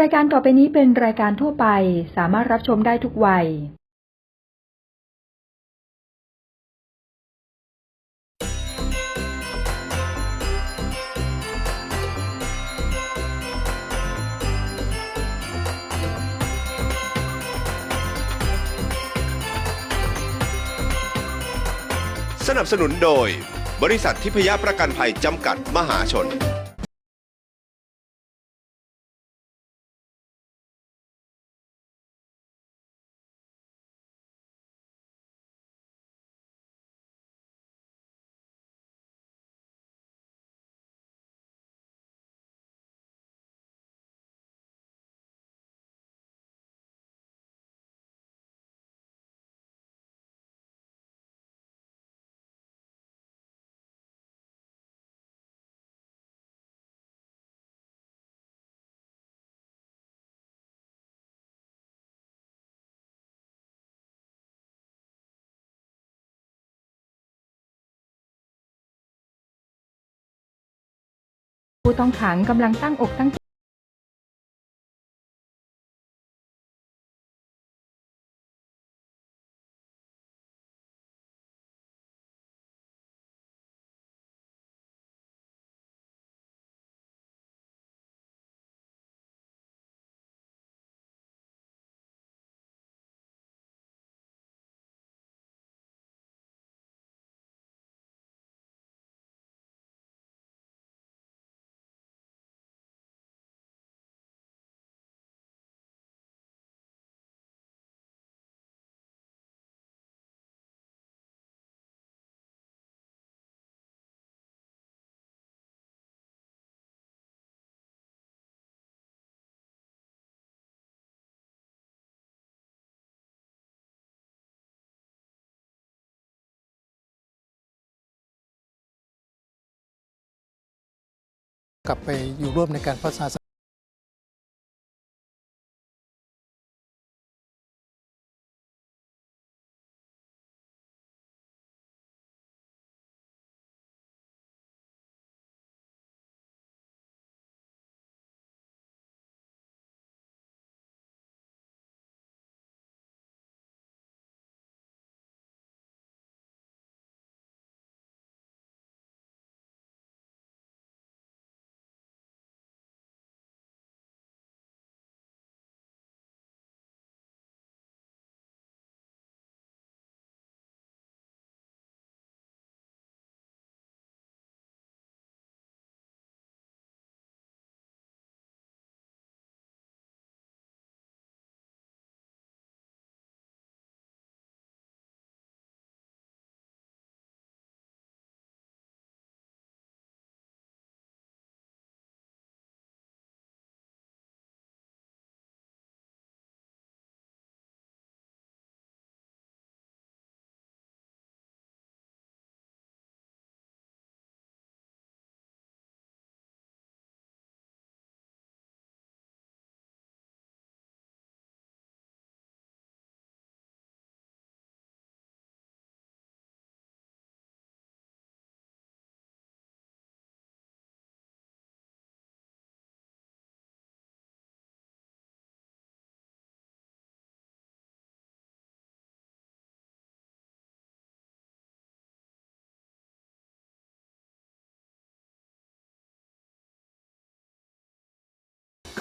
รายการต่อไปนี้เป็นรายการทั่วไปสามารถรับชมได้ทุกวัย สนับสนุนโดย บริษัททิพยประกันภัยจำกัดมหาชน ผู้ต้องขังกำลังตั้งอกตั้ง กลับไปอยู่ร่วมในการพัฒนา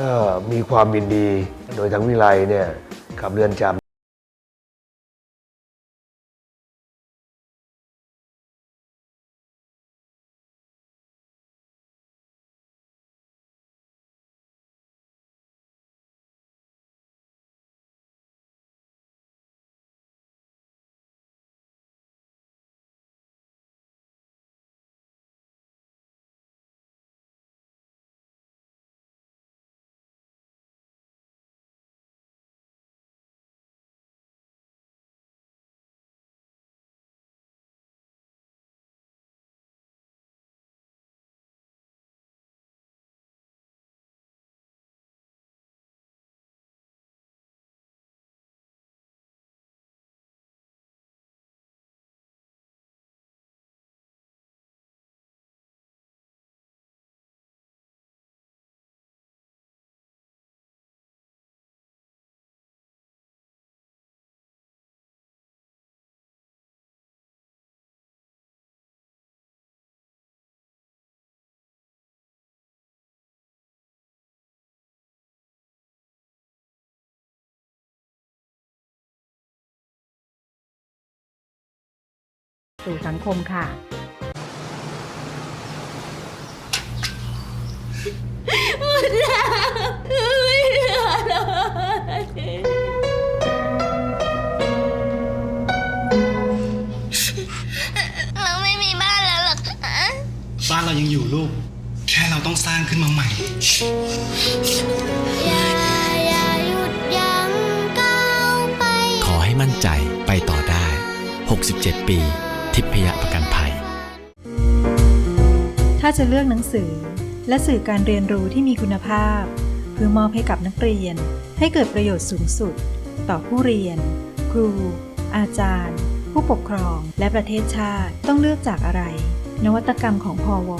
ก็มีความยินดีโดยทางวิไลเนี่ยกับเรือนจำ สู่สังคมค่ะ เราไม่มีบ้านแล้วหรอกคะบ้านเรายังอยู่ลูก แค่เราต้องสร้างขึ้นมาใหม่ อย่าอย่าหยุดยั้งก้าวไป ขอให้มั่นใจไปต่อได้ 67 ปี ทิพยประกันภัย ถ้าจะเลือกหนังสือ และสื่อการเรียนรู้ที่มีคุณภาพ เพื่อมอบให้กับนักเรียน ให้เกิดประโยชน์สูงสุด ต่อผู้เรียน ครู อาจารย์ ผู้ปกครอง และประเทศชาติต้องเลือกจากอะไร นวัตกรรมของพอว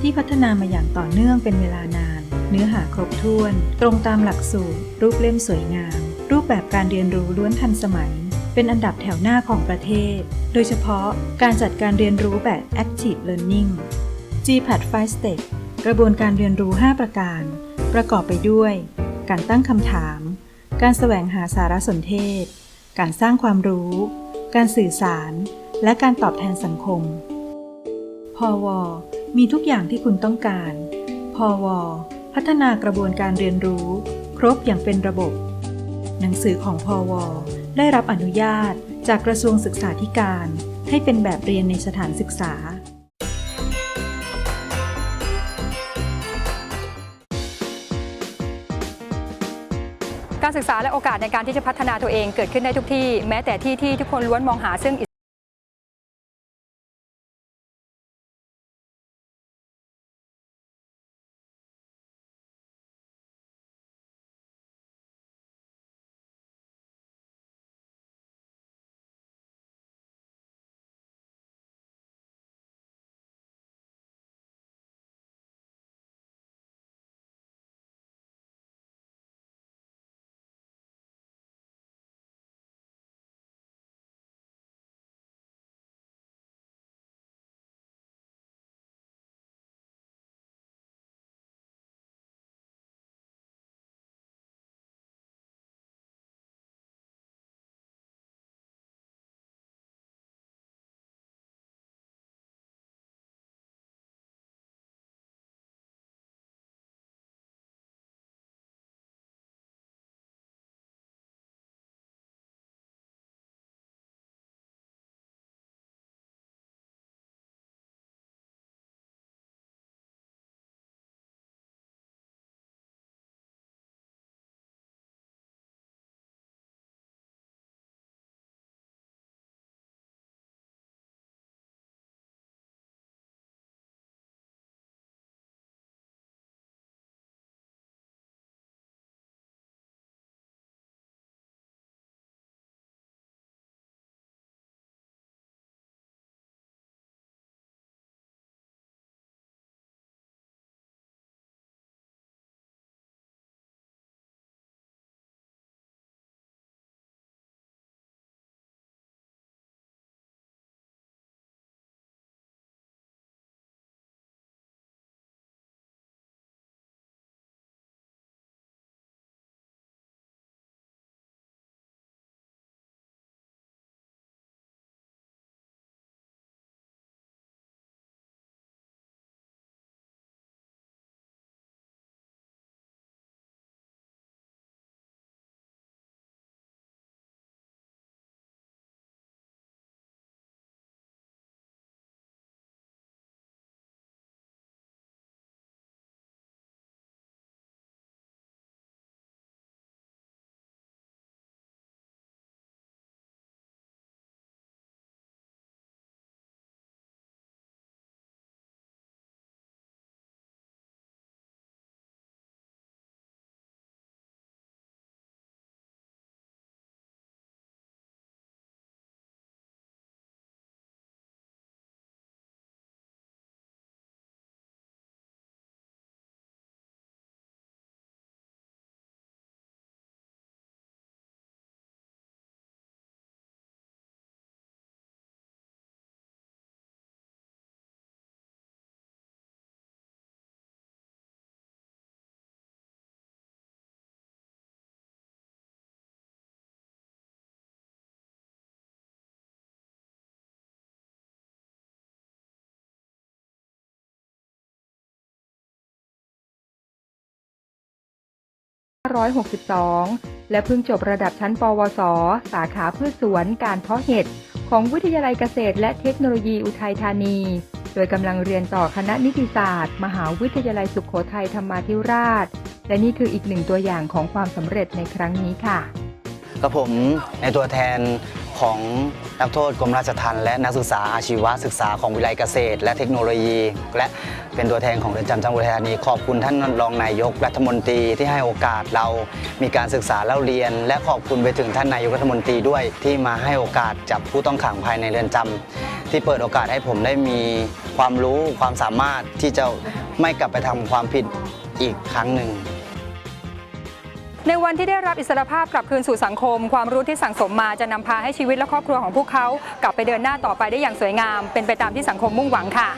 ที่พัฒนามาอย่างต่อเนื่องเป็นเวลานาน เนื้อหาครบถ้วน ตรงตามหลักสูตร รูปเล่มสวยงาม รูปแบบการเรียนรู้ล้วนทันสมัย เป็นอันดับแถวหน้าของประเทศ โดยเฉพาะการจัดการเรียนรู้แบบ Active Learning GPAT 5 Step กระบวนการเรียนรู้ 5 ประการ ประกอบไปด้วย การตั้งคำถาม การแสวงหาสารสนเทศ การสร้างความรู้ การสื่อสาร และการตอบแทนสังคม พอวมีทุกอย่างที่คุณต้องการ พอวพัฒนากระบวนการเรียนรู้ ครบอย่างเป็นระบบ หนังสือของพอว ได้รับอนุญาตจากกระทรวงศึกษาธิการให้เป็นแบบเรียนในสถานศึกษา การศึกษาและโอกาสในการที่จะพัฒนาตัวเองเกิดขึ้นได้ทุกที่ แม้แต่ที่ที่ทุกคนล้วนมองหาซึ่ง 2562 และเพิ่งจบระดับชั้น ปวส สาขาพืชสวนการเพาะเห็ด ของวิทยาลัยเกษตรและเทคโนโลยีอุทัยธานี โดยกำลังเรียนต่อคณะนิติศาสตร์ มหาวิทยาลัยสุขโขทัยธรรมาธิราช และนี่คืออีกหนึ่งตัวอย่างของความสำเร็จในครั้งนี้ค่ะกับผมในตัวแทน ของนักโทษกรมราชทัณฑ์และนักศึกษาอาชีวศึกษาของวิทยาลัยเกษตร และเทคโนโลยี และเป็นตัวแทนของเรือนจำจังหวัดอุทัยธานีขอบคุณท่านรองนายกรัฐมนตรีที่ให้โอกาสเรามีการศึกษาเล่าเรียน และขอบคุณไปถึงท่านนายกรัฐมนตรีด้วยที่มาให้โอกาสจับผู้ต้องขังภายในเรือนจำที่เปิดโอกาสให้ผมได้มีความรู้ความสามารถที่จะไม่กลับไปทำความผิดอีกครั้งหนึ่ง ในวันที่ได้รับอิสรภาพกลับคืนสู่สังคม ความรู้ที่สั่งสมมาจะนำพาให้ชีวิตและครอบครัวของพวกเขา กลับไปเดินหน้าต่อไปได้อย่างสวยงาม เป็นไปตามที่สังคมมุ่งหวังค่ะ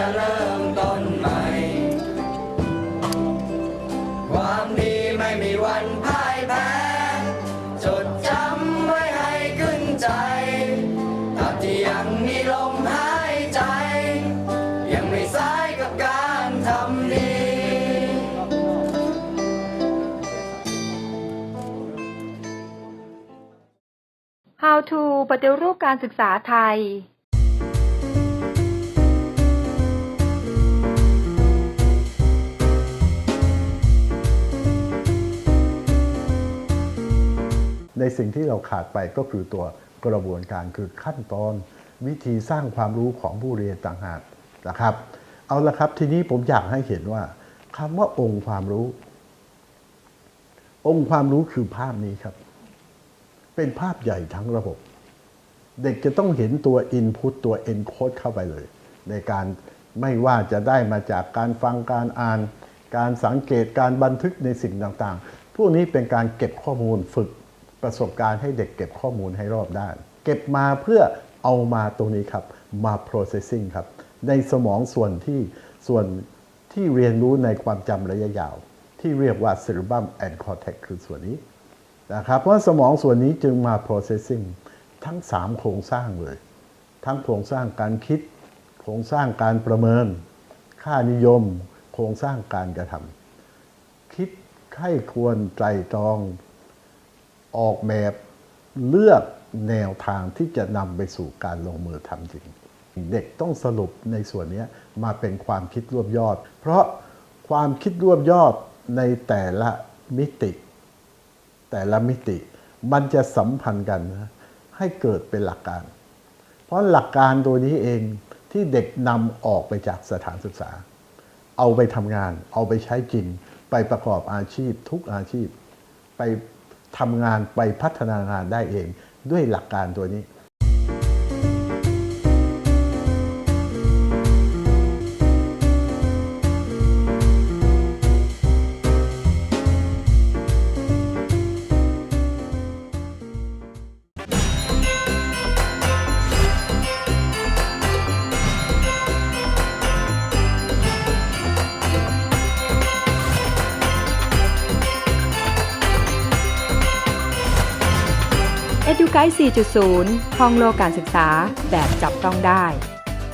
จะเริ่มต้นใหม่ ความดีไม่มีวันพ่ายแพ้ จดจำไว้ให้ขึ้นใจตราที่ยังมีลมหายใจ ยังไม่สายกับการทำดี How to ปฏิรูปการศึกษาไทย ในสิ่งที่เราขาดไปก็คือตัวกระบวนการคือขั้นตอนวิธีสร้างความรู้ของผู้เรียนต่างหากนะครับ เอาละครับทีนี้ผมอยากให้เห็นว่าคำว่าองค์ความรู้ องค์ความรู้คือภาพนี้ครับ เป็นภาพใหญ่ทั้งระบบ เด็กจะต้องเห็นตัว Input ตัว Encode เข้าไปเลย ในการไม่ว่าจะได้มาจากการฟังการอ่าน การสังเกตการบันทึกในสิ่งต่างๆ พวกนี้เป็นการเก็บข้อมูลฝึก ประสบการณ์ให้เด็กเก็บข้อมูลให้รอบด้าน เก็บมาเพื่อเอามาตรงนี้ครับมา processing ครับ ในสมองส่วนที่ส่วนที่เรียนรู้ในความจำระยะยาว ที่เรียกว่า cerebrum and cortex คือส่วนนี้นะครับเพราะสมองส่วนนี้จึงมา processing ทั้ง 3 โครงสร้างเลย ทั้งโครงสร้างการคิด โครงสร้างการประเมิน ค่านิยม โครงสร้างการกระทำคิดไข้ควรไตรตรอง ออกแบบเลือกแนวทางที่จะนำไปสู่การลงมือทำจริง เด็กต้องสรุปในส่วนนี้มาเป็นความคิดรวบยอด เพราะความคิดรวบยอดในแต่ละมิติ แต่ละมิติ มันจะสัมพันธ์กันนะให้เกิดเป็นหลักการ เพราะหลักการตัวนี้เองที่เด็กนำออกไปจากสถานศึกษา เอาไปทำงาน เอาไปใช้จริง ไปประกอบอาชีพทุกอาชีพ ไป ทำงานไปพัฒนางานได้เองด้วยหลักการตัวนี้ ไกด์ 4.0ห้องโลกการศึกษาแบบจับต้องได้